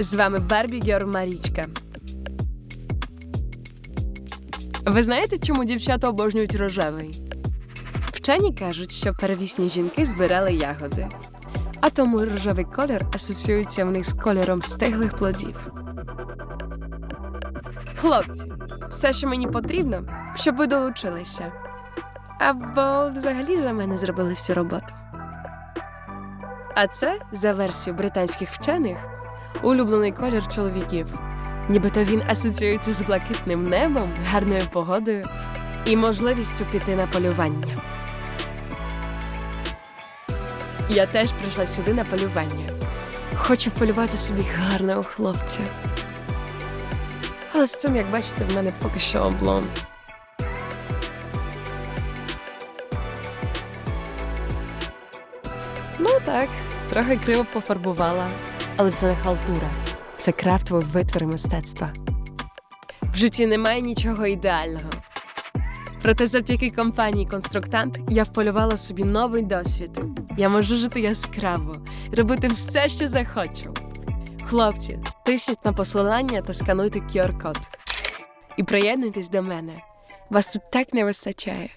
З вами Барбі Гьор Марічка. Ви знаєте, чому дівчата обожнюють рожевий? Вчені кажуть, що первісні жінки збирали ягоди, а тому рожевий колір асоціюється в них з кольором стиглих плодів. Хлопці, все, що мені потрібно, щоб ви долучилися. Або взагалі за мене зробили всю роботу. А це, за версією британських вчених, улюблений колір чоловіків. Нібито він асоціюється з блакитним небом, гарною погодою і можливістю піти на полювання. Я теж прийшла сюди на полювання. Хочу полювати собі гарного хлопця. Але з цим, як бачите, в мене поки що облом. Ну так, трохи криво пофарбувала. Але це не халтура, це крафтовий витвір мистецтва. В житті немає нічого ідеального. Проте завдяки компанії Конструктант я вполювала собі новий досвід. Я можу жити яскраво, робити все, що захочу. Хлопці, тисніть на посилання та скануйте QR-код. І приєднуйтесь до мене. Вас тут так не вистачає.